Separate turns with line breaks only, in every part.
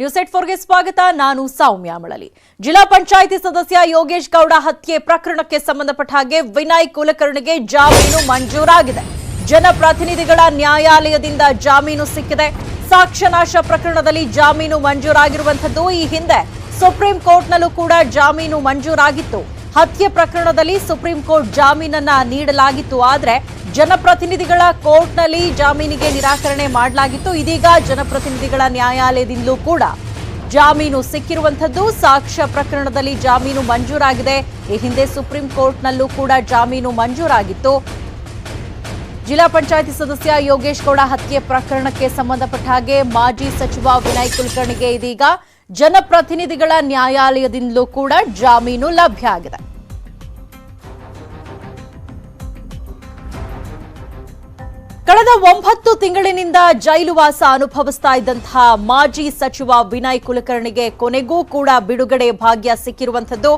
News eight ಫೋರ್ಗೆ ಸ್ವಾಗತ. ನಾನು ಸೌಮ್ಯ ಮಳಲಿ ಜಿಲ್ಲಾ ಪಂಚಾಯಿತಿ ಸದಸ್ಯ ಯೋಗೇಶ್ ಗೌಡ ಹತ್ಯೆ ಪ್ರಕರಣಕ್ಕೆ ಸಂಬಂಧಪಟ್ಟ ಹಾಗೆ ವಿನಯ್ ಕುಲಕರ್ಣಿಗೆ ಜಾಮೀನು ಮಂಜೂರಾಗಿದೆ. ಜನಪ್ರತಿನಿಧಿಗಳ ನ್ಯಾಯಾಲಯದಿಂದ ಜಾಮೀನು ಸಿಕ್ಕಿದೆ. ಸಾಕ್ಷ್ಯನಾಶ ಪ್ರಕರಣದಲ್ಲಿ ಜಾಮೀನು ಮಂಜೂರಾಗಿರುವಂತದ್ದು ಈ ಹಿಂದೆ ಸುಪ್ರೀಂ ಕೋರ್ಟ್ನಲ್ಲೂ ಕೂಡ ಜಾಮೀನು ಮಂಜೂರಾಗಿತ್ತು. ಹತ್ಯೆ ಪ್ರಕರಣದಲ್ಲಿ ಸುಪ್ರೀಂ ಕೋರ್ಟ್ ಜಾಮೀನನ್ನ ನೀಡಲಾಗಿತ್ತು. ಆದ್ರೆ ಜನಪ್ರತಿನಿಧಿಗಳ ಕೋರ್ಟ್ನಲ್ಲಿ ಜಾಮೀನಿಗೆ ನಿರಾಕರಣೆ ಮಾಡಲಾಗಿತ್ತು. ಇದೀಗ ಜನಪ್ರತಿನಿಧಿಗಳ ನ್ಯಾಯಾಲಯದಿಂದಲೂ ಕೂಡ ಜಾಮೀನು ಸಿಕ್ಕಿರುವಂತದ್ದು ಸಾಕ್ಷ್ಯ ಪ್ರಕರಣದಲ್ಲಿ ಜಾಮೀನು ಮಂಜೂರಾಗಿದೆ. ಈ ಹಿಂದೆ ಸುಪ್ರೀಂ ಕೋರ್ಟ್ನಲ್ಲೂ ಕೂಡ ಜಾಮೀನು ಮಂಜೂರಾಗಿತ್ತು. ಜಿಲ್ಲಾ ಪಂಚಾಯಿತಿ ಸದಸ್ಯ ಯೋಗೇಶ್ ಗೌಡ ಹತ್ಯೆ ಪ್ರಕರಣಕ್ಕೆ ಸಂಬಂಧಪಟ್ಟ ಹಾಗೆ ಮಾಜಿ ಸಚಿವ ವಿನಯ್ ಕುಲಕರ್ಣಿಗೆ ಇದೀಗ ಜನಪ್ರತಿನಿಧಿಗಳ ನ್ಯಾಯಾಲಯದಿಂದಲೂ ಕೂಡ ಜಾಮೀನು ಲಭ್ಯ ಆಗಿದೆ. ಕಳೆದ ಒಂಬತ್ತು ತಿಂಗಳಿನಿಂದ ಜೈಲುವಾಸ ಅನುಭವಿಸ್ತಾ ಇದ್ದಂತಹ ಮಾಜಿ ಸಚಿವ ವಿನಯ್ ಕುಲಕರ್ಣಿಗೆ ಕೊನೆಗೂ ಕೂಡ ಬಿಡುಗಡೆ ಭಾಗ್ಯ ಸಿಕ್ಕಿರುವಂತದ್ದು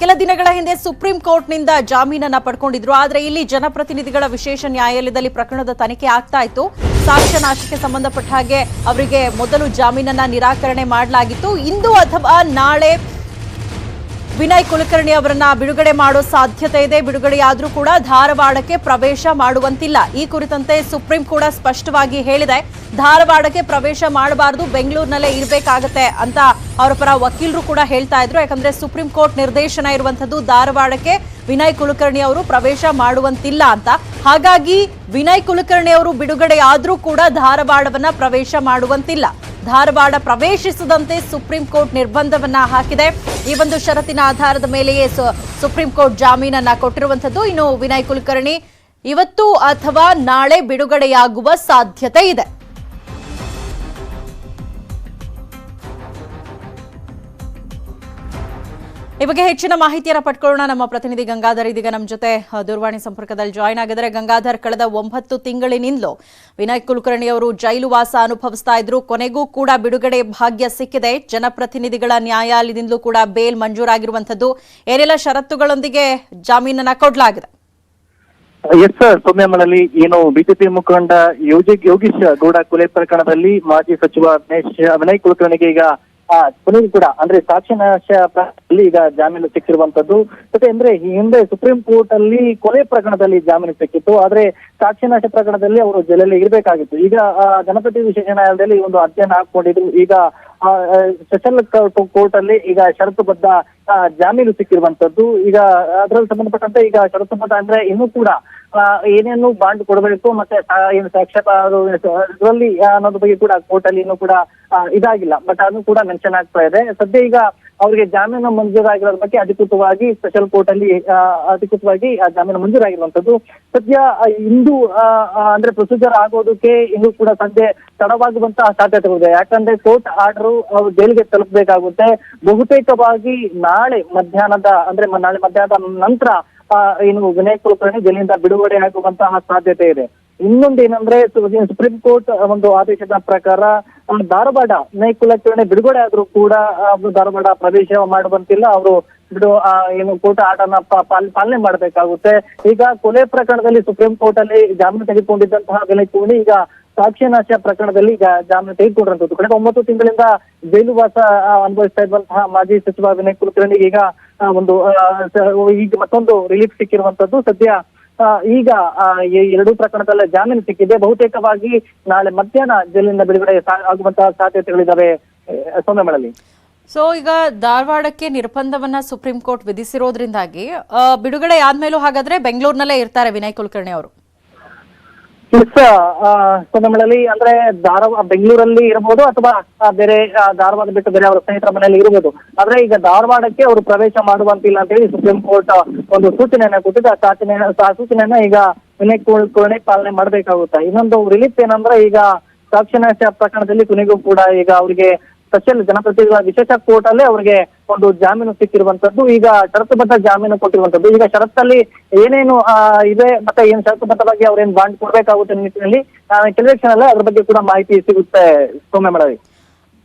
ಕೆಲ ದಿನಗಳ ಹಿಂದೆ ಸುಪ್ರೀಂ ಕೋರ್ಟ್ನಿಂದ ಜಾಮೀನನ್ನ ಪಡ್ಕೊಂಡಿದ್ರು. ಆದರೆ ಇಲ್ಲಿ ಜನಪ್ರತಿನಿಧಿಗಳ ವಿಶೇಷ ನ್ಯಾಯಾಲಯದಲ್ಲಿ ಪ್ರಕರಣದ ತನಿಖೆ ಆಗ್ತಾ ಇತ್ತು. ಸಾಕ್ಷ್ಯನಾಶಕ್ಕೆ ಸಂಬಂಧಪಟ್ಟ ಹಾಗೆ ಅವರಿಗೆ ಮೊದಲು ಜಾಮೀನನ್ನ ನಿರಾಕರಣೆ ಮಾಡಲಾಗಿತ್ತು. ಇಂದು ಅಥವಾ ನಾಳೆ ವಿನಯ್ ಕುಲಕರ್ಣಿ ಅವರನ್ನ ಬಿಡುಗಡೆ ಮಾಡೋ ಸಾಧ್ಯತೆ ಇದೆ. ಬಿಡುಗಡೆಯಾದರೂ ಕೂಡ ಧಾರವಾಡಕ್ಕೆ ಪ್ರವೇಶ ಮಾಡುವಂತಿಲ್ಲ. ಈ ಕುರಿತಂತೆ ಸುಪ್ರೀಂ ಕೂಡ ಸ್ಪಷ್ಟವಾಗಿ ಹೇಳಿದೆ. ಧಾರವಾಡಕ್ಕೆ ಪ್ರವೇಶ ಮಾಡಬಾರದು, ಬೆಂಗಳೂರಿನಲ್ಲೇ ಇರಬೇಕಾಗತ್ತೆ ಅಂತ ಅವರ ಪರ ವಕೀಲರು ಕೂಡ ಹೇಳ್ತಾ ಇದ್ರು. ಯಾಕಂದ್ರೆ ಸುಪ್ರೀಂ ಕೋರ್ಟ್ ನಿರ್ದೇಶನ ಇರುವಂತದ್ದು ಧಾರವಾಡಕ್ಕೆ ವಿನಯ್ ಕುಲಕರ್ಣಿ ಅವರು ಪ್ರವೇಶ ಮಾಡುವಂತಿಲ್ಲ ಅಂತ. ಹಾಗಾಗಿ ವಿನಯ್ ಕುಲಕರ್ಣಿ ಅವರು ಬಿಡುಗಡೆ ಆದ್ರೂ ಕೂಡ ಧಾರವಾಡವನ್ನ ಪ್ರವೇಶ ಮಾಡುವಂತಿಲ್ಲ. ಧಾರವಾಡ ಪ್ರವೇಶಿಸದಂತೆ ಸುಪ್ರೀಂ ಕೋರ್ಟ್ ನಿರ್ಬಂಧವನ್ನ ಹಾಕಿದೆ. ಈ ಒಂದು ಷರತ್ತಿನ ಆಧಾರದ ಮೇಲೆಯೇ ಸುಪ್ರೀಂ ಕೋರ್ಟ್ ಜಾಮೀನನ್ನ ಕೊಟ್ಟಿರುವಂತದ್ದು ಇನ್ನು ವಿನಯ್ ಕುಲಕರ್ಣಿ. ಇವತ್ತು ಅಥವಾ ನಾಳೆ ಬಿಡುಗಡೆಯಾಗುವ ಸಾಧ್ಯತೆ ಇದೆ. ಈ ಬಗ್ಗೆ ಹೆಚ್ಚಿನ ಮಾಹಿತಿಯನ್ನ ಪಡ್ಕೊಳ್ಳೋಣ. ನಮ್ಮ ಪ್ರತಿನಿಧಿ ಗಂಗಾಧರ್ ಇದೀಗ ನಮ್ಮ ಜೊತೆ ದೂರವಾಣಿ ಸಂಪರ್ಕದಲ್ಲಿ ಜಾಯಿನ್ ಆಗಿದ್ದಾರೆ. ಗಂಗಾಧರ್, ಕಳೆದ ಒಂಬತ್ತು ತಿಂಗಳಿನಿಂದಲೂ ವಿನಯ್ ಕುಲಕರ್ಣಿ ಅವರು ಜೈಲು ವಾಸ ಅನುಭವಿಸ್ತಾ ಇದ್ರು. ಕೊನೆಗೂ ಕೂಡ ಬಿಡುಗಡೆ ಭಾಗ್ಯ ಸಿಕ್ಕಿದೆ. ಜನಪ್ರತಿನಿಧಿಗಳ ನ್ಯಾಯಾಲಯದಿಂದಲೂ ಕೂಡ ಬೇಲ್ ಮಂಜೂರಾಗಿರುವಂತದ್ದು ಏನೆಲ್ಲ ಷರತ್ತುಗಳೊಂದಿಗೆ ಜಾಮೀನನ್ನ ಕೊಡಲಾಗಿದೆ?
ಎಸ್ ಸರ್ ಸೌಮ್ಯಮಳಲಿ ಏನು ಬಿಜೆಪಿ ಮುಖಂಡ ಯೋಗಿ ಯೋಗೀಶ್ ಗೌಡ ಕೊಲೆ ಪ್ರಕರಣದಲ್ಲಿ ಮಾಜಿ ಸಚಿವ ವಿನಯ್ ಕುಲಕರ್ಣಿಗೆ ಈಗ ಕೊನೆಗೂ ಕೂಡ ಅಂದ್ರೆ ಸಾಕ್ಷ್ಯನಾಶ ಪ್ರಕರಣದಲ್ಲಿ ಈಗ ಜಾಮೀನು ಸಿಕ್ಕಿರುವಂತದ್ದು ಜೊತೆ ಅಂದ್ರೆ ಈ ಹಿಂದೆ ಸುಪ್ರೀಂ ಕೋರ್ಟ್ ಅಲ್ಲಿ ಕೊಲೆ ಪ್ರಕರಣದಲ್ಲಿ ಜಾಮೀನು ಸಿಕ್ಕಿತ್ತು. ಆದ್ರೆ ಸಾಕ್ಷ್ಯನಾಶ ಪ್ರಕರಣದಲ್ಲಿ ಅವರು ಜೈಲಲ್ಲಿ ಇರಬೇಕಾಗಿತ್ತು. ಈಗ ಆ, ಗಣಪತಿ ವಿಶೇಷ ನ್ಯಾಯಾಲಯದಲ್ಲಿ ಒಂದು ಅರ್ಜಿಯನ್ನು ಹಾಕೊಂಡಿದ್ರು ಈಗ ಸೆಷನ್ ಕೋರ್ಟ್ ಅಲ್ಲಿ ಈಗ ಷರತ್ತುಬದ್ಧ ಜಾಮೀನು ಸಿಕ್ಕಿರುವಂತದ್ದು ಈಗ ಅದರಲ್ಲಿ ಸಂಬಂಧಪಟ್ಟಂತೆ ಈಗ ಷರತ್ತುಬದ್ಧ ಅಂದ್ರೆ ಇನ್ನೂ ಕೂಡ ಏನೇನು ಬಾಂಡ್ ಕೊಡಬೇಕು ಮತ್ತೆ ಏನು ಸಾಕ್ಷಾತ್ ಇದರಲ್ಲಿ ಅನ್ನೋದ್ರ ಬಗ್ಗೆ ಕೂಡ ಕೋರ್ಟ್ ಅಲ್ಲಿ ಇನ್ನೂ ಕೂಡ ಇದಾಗಿಲ್ಲ. ಬಟ್ ಅದು ಕೂಡ ಮೆನ್ಷನ್ ಆಗ್ತಾ ಇದೆ. ಸದ್ಯ ಈಗ ಅವರಿಗೆ ಜಾಮೀನು ಮಂಜೂರಾಗಿರೋದ್ರ ಬಗ್ಗೆ ಅಧಿಕೃತವಾಗಿ ಸ್ಪೆಷಲ್ ಕೋರ್ಟ್ ಅಲ್ಲಿ ಅಧಿಕೃತವಾಗಿ ಆ ಜಾಮೀನು ಮಂಜೂರಾಗಿರುವಂತದ್ದು ಸದ್ಯ ಇಂದು ಅಂದ್ರೆ ಪ್ರೊಸೀಜರ್ ಆಗೋದಕ್ಕೆ ಇಂದು ಕೂಡ ಸಂಜೆ ತಡವಾಗುವಂತಹ ಸಾಧ್ಯತೆಗಳಿದೆ ಯಾಕಂದ್ರೆ ಕೋರ್ಟ್ ಆರ್ಡರ್ ಜೈಲಿಗೆ ತಲುಪಬೇಕಾಗುತ್ತೆ. ಬಹುತೇಕವಾಗಿ ನಾಳೆ ಮಧ್ಯಾಹ್ನದ, ಅಂದ್ರೆ ನಾಳೆ ಮಧ್ಯಾಹ್ನದ ನಂತರ ಏನು ವಿನಯ್ ಕುಲಕರ್ಣಿ ಜೈಲಿನಿಂದ ಬಿಡುಗಡೆ ಆಗುವಂತಹ ಸಾಧ್ಯತೆ ಇದೆ. ಇನ್ನೊಂದು ಏನಂದ್ರೆ ಸುಪ್ರೀಂ ಕೋರ್ಟ್ ಒಂದು ಆದೇಶದ ಪ್ರಕಾರ ಧಾರವಾಡ ವಿನಯ್ ಕುಲಕರ್ಣಿ ಬಿಡುಗಡೆ ಆದ್ರೂ ಕೂಡ ಧಾರವಾಡ ಪ್ರವೇಶ ಮಾಡುವಂತಿಲ್ಲ. ಅವರು ಬಿಡು ಏನು ಕೋರ್ಟ್ ಪಾಲ್- ಪಾಲನೆ ಮಾಡಬೇಕಾಗುತ್ತೆ. ಈಗ ಕೊಲೆ ಪ್ರಕರಣದಲ್ಲಿ ಸುಪ್ರೀಂ ಕೋರ್ಟ್ ಅಲ್ಲಿ ಜಾಮೀನು ತೆಗೆದುಕೊಂಡಿದ್ದಂತಹ ಕುಲಕರ್ಣಿ ಈಗ ಸಾಕ್ಷ್ಯನಾಶ ಪ್ರಕರಣದಲ್ಲಿ ಈಗ ಜಾಮೀನು ತೆಗೆದುಕೊಂಡಿರುವಂತದ್ದು ಕಳೆದ ಒಂಬತ್ತು ತಿಂಗಳಿಂದ ಜೈಲುವಾಸ ಅನುಭವಿಸ್ತಾ ಇದ್ದಂತಹ ಮಾಜಿ ಸಚಿವ ವಿನಯ್ ಕುಲಕರ್ಣಿಗೆ ಈಗ ಒಂದು ಈಗ ಮತ್ತೊಂದು ರಿಲೀಫ್ ಸಿಕ್ಕಿರುವಂತದ್ದು. ಸದ್ಯ ಈಗ ಎರಡೂ ಪ್ರಕರಣದಲ್ಲ ಜಾಮೀನು ಸಿಕ್ಕಿದೆ. ಬಹುತೇಕವಾಗಿ ನಾಳೆ ಮಧ್ಯಾಹ್ನ ಜೈಲಿನಿಂದ ಬಿಡುಗಡೆ ಆಗುವಂತಹ ಸಾಧ್ಯತೆಗಳಿದ್ದಾವೆ ಸೋಮ್ಯಮಳಲ್ಲಿ
ಸೊ ಈಗ ಧಾರವಾಡಕ್ಕೆ ನಿರ್ಬಂಧವನ್ನ ಸುಪ್ರೀಂ ಕೋರ್ಟ್ ವಿಧಿಸಿರೋದ್ರಿಂದಾಗಿ ಬಿಡುಗಡೆ ಆದ್ಮೇಲೂ ಹಾಗಾದ್ರೆ ಬೆಂಗಳೂರಿನಲ್ಲೇ ಇರ್ತಾರೆ ವಿನಯ್ ಕುಲಕರ್ಣಿ ಅವರು.
ಎಸ್ ಸೌಮ್ಯಮಳಲಿ ಅಂದ್ರೆ ಧಾರವಾಡ, ಬೆಂಗಳೂರಲ್ಲಿ ಇರಬಹುದು ಅಥವಾ ಬೇರೆ ಧಾರವಾಡ ಬಿಟ್ಟು ಬೇರೆ ಅವರ ಸ್ನೇಹಿತರ ಮನೆಯಲ್ಲಿ ಇರಬಹುದು ಆದ್ರೆ ಈಗ ಧಾರವಾಡಕ್ಕೆ ಅವರು ಪ್ರವೇಶ ಮಾಡುವಂತಿಲ್ಲ ಅಂತ ಹೇಳಿ ಸುಪ್ರೀಂ ಕೋರ್ಟ್ ಒಂದು ಸೂಚನೆಯನ್ನ ಕೊಟ್ಟಿದ್ದು ಆ ಸೂಚನೆ ಆ ಸೂಚನೆಯನ್ನ ಈಗ ಕುಲಕರ್ಣಿ ಪಾಲನೆ ಮಾಡಬೇಕಾಗುತ್ತೆ. ಇನ್ನೊಂದು ರಿಲೀಫ್ ಏನಂದ್ರೆ ಈಗ ಸಾಕ್ಷ್ಯನಾಶ ಪ್ರಕರಣದಲ್ಲಿ ಕೊನೆಗೂ ಕೂಡ ಈಗ ಅವರಿಗೆ ಸ್ಪೆಷಲ್ ಜನಪ್ರತಿನಿಧಿಗಳ ವಿಶೇಷ ಕೋರ್ಟ್ ಅಲ್ಲೇ ಅವರಿಗೆ ಒಂದು ಜಾಮೀನು ಸಿಕ್ಕಿರುವಂತದ್ದು ಈಗ ಷರತ್ತುಬದ್ಧ ಜಾಮೀನು ಕೊಟ್ಟಿರುವಂತದ್ದು ಈಗ ಷರತ್ತಲ್ಲಿ ಏನೇನು ಇದೆ, ಮತ್ತೆ ಏನ್ ಷರತ್ತುಬದ್ಧವಾಗಿ ಅವ್ರೇನ್ ಬಾಂಡ್ ಕೊಡ್ಬೇಕಾಗುತ್ತೆ ನಿಟ್ಟಿನಲ್ಲಿ ಕೆಲವೇ ಕ್ಷಣ ಅದ್ರ ಬಗ್ಗೆ ಕೂಡ ಮಾಹಿತಿ ಸಿಗುತ್ತೆ ಸೌಮ್ಯ ಮೇಡವಿ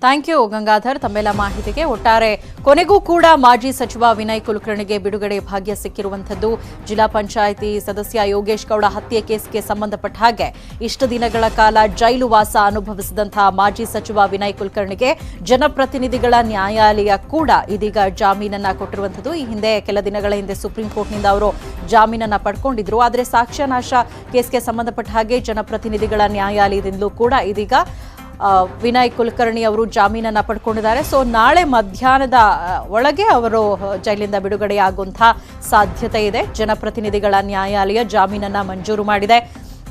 ಥ್ಯಾಂಕ್ ಯು ಗಂಗಾಧರ್. ತಮ್ಮೆಲ್ಲ ಮಾಹಿತಿಗೆ ಒಟ್ಟಾರೆ ಕೊನೆಗೂ ಕೂಡ ಮಾಜಿ ಸಚಿವ ವಿನಯ್ ಕುಲಕರ್ಣಿಗೆ ಬಿಡುಗಡೆ ಭಾಗ್ಯ ಸಿಕ್ಕಿರುವಂಥದ್ದು. ಜಿಲ್ಲಾ ಪಂಚಾಯಿತಿ ಸದಸ್ಯ ಯೋಗೇಶ್ ಗೌಡ ಹತ್ಯೆ ಕೇಸ್ಗೆ ಸಂಬಂಧಪಟ್ಟ ಹಾಗೆ ಇಷ್ಟು ದಿನಗಳ ಕಾಲ ಜೈಲು ವಾಸ ಅನುಭವಿಸಿದಂತಹ ಮಾಜಿ ಸಚಿವ ವಿನಯ್ ಕುಲಕರ್ಣಿಗೆ ಜನಪ್ರತಿನಿಧಿಗಳ ನ್ಯಾಯಾಲಯ ಕೂಡ ಇದೀಗ ಜಾಮೀನನ್ನ ಕೊಟ್ಟಿರುವಂಥದ್ದು. ಈ ಹಿಂದೆ ಕೆಲ ದಿನಗಳ ಹಿಂದೆ ಸುಪ್ರೀಂ ಕೋರ್ಟ್ನಿಂದ ಅವರು ಜಾಮೀನನ್ನ ಪಡ್ಕೊಂಡಿದ್ರು. ಆದರೆ ಸಾಕ್ಷ್ಯನಾಶ ಕೇಸ್ಗೆ ಸಂಬಂಧಪಟ್ಟ ಹಾಗೆ ಜನಪ್ರತಿನಿಧಿಗಳ ನ್ಯಾಯಾಲಯದಿಂದಲೂ ಕೂಡ ಇದೀಗ ವಿನಯ್ ಕುಲಕರ್ಣಿ ಅವರು ಜಾಮೀನನ್ನು ಪಡ್ಕೊಂಡಿದ್ದಾರೆ. ಸೊ ನಾಳೆ ಮಧ್ಯಾಹ್ನದ ಒಳಗೆ ಅವರು ಜೈಲಿಂದ ಬಿಡುಗಡೆಯಾಗುವಂತಹ ಸಾಧ್ಯತೆ ಇದೆ. ಜನಪ್ರತಿನಿಧಿಗಳ ನ್ಯಾಯಾಲಯ ಜಾಮೀನನ್ನು ಮಂಜೂರು ಮಾಡಿದೆ.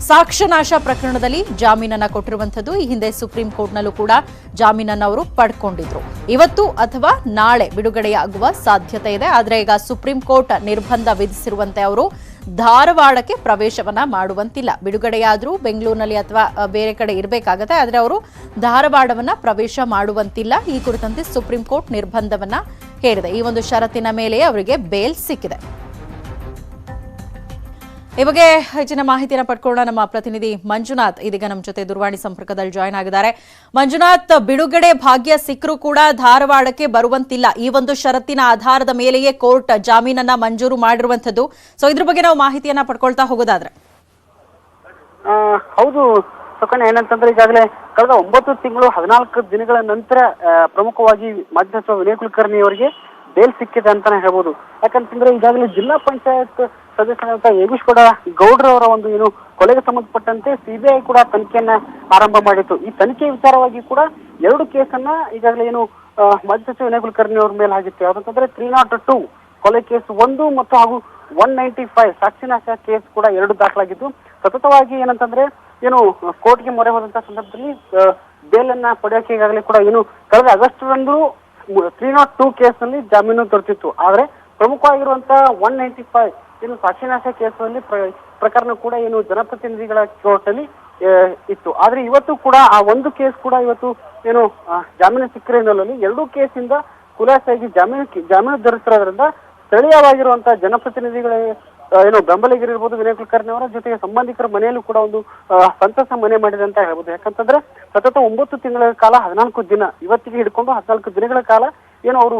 ಸಾಕ್ಷ್ಯನಾಶ ಪ್ರಕರಣದಲ್ಲಿ ಜಾಮೀನನ್ನು ಕೊಟ್ಟಿರುವಂಥದ್ದು ಈ ಹಿಂದೆ ಸುಪ್ರೀಂ ಕೋರ್ಟ್ನಲ್ಲೂ ಕೂಡ ಜಾಮೀನನ್ನು ಅವರು ಪಡ್ಕೊಂಡಿದ್ರು. ಇವತ್ತು ಅಥವಾ ನಾಳೆ ಬಿಡುಗಡೆಯಾಗುವ ಸಾಧ್ಯತೆ ಇದೆ. ಆದರೆ ಈಗ ಸುಪ್ರೀಂ ಕೋರ್ಟ್ ನಿರ್ಬಂಧ ವಿಧಿಸಿರುವಂತೆ ಅವರು ಧಾರವಾಡಕ್ಕೆ ಪ್ರವೇಶವನ್ನ ಮಾಡುವಂತಿಲ್ಲ. ಬಿಡುಗಡೆಯಾದರೂ ಬೆಂಗಳೂರಿನಲ್ಲಿ ಅಥವಾ ಬೇರೆ ಕಡೆ ಇರಬೇಕಾಗತ್ತೆ, ಆದರೆ ಅವರು ಧಾರವಾಡವನ್ನ ಪ್ರವೇಶ ಮಾಡುವಂತಿಲ್ಲ. ಈ ಕುರಿತಂತೆ ಸುಪ್ರೀಂ ಕೋರ್ಟ್ ನಿರ್ಬಂಧವನ್ನ ಹೇರಿದೆ. ಈ ಒಂದು ಷರತ್ತಿನ ಮೇಲೆ ಅವರಿಗೆ ಬೇಲ್ ಸಿಕ್ಕಿದೆ. ಈ ಬಗ್ಗೆ ಹೆಚ್ಚಿನ ಮಾಹಿತಿಯನ್ನು ಪಡ್ಕೊಳ್ಳೋಣ. ನಮ್ಮ ಪ್ರತಿನಿಧಿ ಮಂಜುನಾಥ್ ಇದೀಗ ನಮ್ಮ ಜೊತೆ ದೂರವಾಣಿ ಸಂಪರ್ಕದಲ್ಲಿ ಜಾಯ್ನ್ ಆಗಿದ್ದಾರೆ. ಮಂಜುನಾಥ್, ಬಿಡುಗಡೆ ಭಾಗ್ಯ ಸಿಕ್ಕರೂ ಕೂಡ ಧಾರವಾಡಕ್ಕೆ ಬರುವಂತಿಲ್ಲ. ಈ ಒಂದು ಷರತ್ತಿನ ಆಧಾರದ ಮೇಲೆಯೇ ಕೋರ್ಟ್ ಜಾಮೀನನ್ನ ಮಂಜೂರು ಮಾಡಿರುವಂತದ್ದು ಸೊ ಇದ್ರ ಬಗ್ಗೆ ನಾವು ಮಾಹಿತಿಯನ್ನ ಪಡ್ಕೊಳ್ತಾ ಹೋಗೋದಾದ್ರೆ.
ಹೌದು ಏನಂತಂದ್ರೆ ಈಗಾಗಲೇ ಕಳೆದ ಒಂಬತ್ತು ತಿಂಗಳು ಹದಿನಾಲ್ಕು ದಿನಗಳ ನಂತರ ಪ್ರಮುಖವಾಗಿ ಮಾಜಿ ಸಚಿವ ವಿನಯ್ ಕುಲಕರ್ಣಿ ಅವರಿಗೆ ಬೇಲ್ ಸಿಕ್ಕಿದೆ ಅಂತಾನೆ ಹೇಳ್ಬೋದು. ಯಾಕಂತಂದ್ರೆ ಈಗಾಗಲೇ ಜಿಲ್ಲಾ ಪಂಚಾಯತ್ ಸದಸ್ಯರಾದಂತಹ ಯೋಗೇಶ್ ಕೂಡ ಗೌಡ್ರವರ ಒಂದು ಏನು ಕೊಲೆಗೆ ಸಂಬಂಧಪಟ್ಟಂತೆ ಸಿಬಿಐ ಕೂಡ ತನಿಖೆಯನ್ನ ಆರಂಭ ಮಾಡಿತ್ತು. ಈ ತನಿಖೆ ವಿಚಾರವಾಗಿ ಕೂಡ ಎರಡು ಕೇಸನ್ನ ಈಗಾಗಲೇ ಏನು ಮಾಜಿ ಸಚಿವ ವಿನಯ್ ಕುಲಕರ್ಣಿ ಅವ್ರ ಮೇಲೆ ಆಗಿತ್ತು. ಯಾವ್ದಂತಂದ್ರೆ ತ್ರೀ ನಾಟ್ ಟೂ ಕೊಲೆ ಕೇಸ್ ಒಂದು ಮತ್ತು ಹಾಗೂ ಒನ್ ನೈಂಟಿ ಫೈವ್ ಸಾಕ್ಷಿನಾಶ ಕೇಸ್ ಕೂಡ ಎರಡು ದಾಖಲಾಗಿದ್ದು. ಸತತವಾಗಿ ಏನಂತಂದ್ರೆ ಏನು, ಕೋರ್ಟ್ಗೆ ಮೊರೆ ಹೋದಂತ ಸಂದರ್ಭದಲ್ಲಿ ಬೇಲ್ ಅನ್ನ ಪಡೆಯೋಕೆ ಈಗಾಗಲೇ ಕೂಡ ಏನು, ಕಳೆದ ಆಗಸ್ಟ್ರಂದು ತ್ರೀ ನಾಟ್ ಟೂ ಕೇಸ್ನಲ್ಲಿ ಜಾಮೀನು ದೊರೆತಿತ್ತು. ಆದ್ರೆ ಪ್ರಮುಖವಾಗಿರುವಂತಹ ಒನ್ ನೈಂಟಿ ಫೈವ್ ಏನು ಸಾಕ್ಷಿನಾಶ ಕೇಸಲ್ಲಿ ಪ್ರಕರಣ ಕೂಡ ಏನು ಜನಪ್ರತಿನಿಧಿಗಳ ಕೋರ್ಟ್ ಅಲ್ಲಿ ಇತ್ತು. ಆದ್ರೆ ಇವತ್ತು ಕೂಡ ಆ ಒಂದು ಕೇಸ್ ಕೂಡ ಇವತ್ತು ಏನು ಜಾಮೀನು ಸಿಕ್ಕಿರೋ ಹಿನ್ನೆಲೆಯಲ್ಲಿ ಎರಡೂ ಕೇಸಿಂದ ಖುಲಾಸೆಯಾಗಿ ಜಾಮೀನು ಜಾಮೀನು ದೊರೆತಿರೋದ್ರಿಂದ ಸ್ಥಳೀಯವಾಗಿರುವಂತಹ ಜನಪ್ರತಿನಿಧಿಗಳ ಏನು ಬೆಂಬಲಿಗರಿರ್ಬೋದು ವಿನಯ್ ಕುಲಕರ್ಣಿ ಅವರ ಜೊತೆಗೆ ಸಂಬಂಧಿಕರ ಮನೆಯಲ್ಲೂ ಕೂಡ ಒಂದು ಸಂತಸ ಮನೆ ಮಾಡಿದೆ ಅಂತ ಹೇಳ್ಬೋದು. ಯಾಕಂತಂದ್ರೆ ಸತತ ಒಂಬತ್ತು ತಿಂಗಳ ಕಾಲ ಹದಿನಾಲ್ಕು ದಿನ, ಇವತ್ತಿಗೆ ಹಿಡ್ಕೊಂಡು ಹದಿನಾಲ್ಕು ದಿನಗಳ ಕಾಲ ಏನು ಅವರು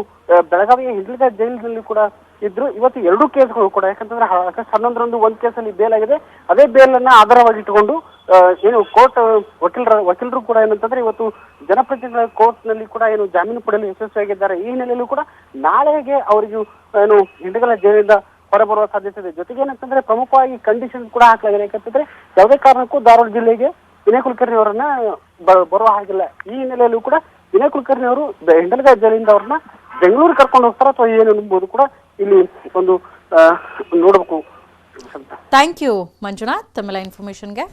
ಬೆಳಗಾವಿಯ ಹಿಂದುಳಿದ ಜೈಲಿನಲ್ಲಿ ಕೂಡ ಇದ್ರು ಇವತ್ತು ಎರಡು ಕೇಸ್ಗಳು ಕೂಡ. ಯಾಕಂತಂದ್ರೆ ಹನ್ನೊಂದರಂದು ಒಂದು ಕೇಸಲ್ಲಿ ಬೇಲ್ ಆಗಿದೆ ಅದೇ ಬೇಲನ್ನ ಆಧಾರವಾಗಿ ಇಟ್ಕೊಂಡು ಆ, ಏನು ಕೋರ್ಟ್ ವಕೀಲರ ವಕೀಲರು ಕೂಡ ಏನಂತಂದ್ರೆ ಇವತ್ತು ಜನಪ್ರತಿನಿಧಿಗಳ ಕೋರ್ಟ್ನಲ್ಲಿ ಕೂಡ ಏನು ಜಾಮೀನು ಪಡೆಯಲು ಯಶಸ್ವಿಯಾಗಿದ್ದಾರೆ. ಈ ಹಿನ್ನೆಲೆಯಲ್ಲೂ ಕೂಡ ನಾಳೆಗೆ ಅವರಿಗೂ ಏನು ಹಿಂಡಗಲ ಜೈಲಿಂದ ಹೊರಬರುವ ಸಾಧ್ಯತೆ ಇದೆ. ಜೊತೆಗೆ ಏನಂತಂದ್ರೆ ಪ್ರಮುಖವಾಗಿ ಕಂಡೀಷನ್ ಕೂಡ ಹಾಕಲಾಗಿದೆ. ಯಾಕಂತಂದ್ರೆ ಯಾವುದೇ ಕಾರಣಕ್ಕೂ ಧಾರವಾಡ ಜಿಲ್ಲೆಗೆ ವಿನಯ್ ಕುಲಕರ್ಣಿ ಅವರನ್ನ ಬರುವ ಹಾಗಿಲ್ಲ. ಈ ಹಿನ್ನೆಲೆಯಲ್ಲೂ ಕೂಡ ವಿನಯ್ ಕುಲಕರ್ಣಿ ಅವರು ಹಿಂಡಲಗ ಜೈಲಿಂದ ಅವ್ರನ್ನ ಬೆಂಗಳೂರು ಕರ್ಕೊಂಡು ಹೋಗ್ತಾರ ಅಥವಾ ಏನು ಎಂಬುದು ಕೂಡ ಇಲ್ಲಿ ಒಂದು ನೋಡಬೇಕು
ಥ್ಯಾಂಕ್ ಯು ಮಂಜುನಾಥ್ ತಮ್ಮೆಲ್ಲ ಇನ್ಫಾರ್ಮೇಶನ್ಗೆ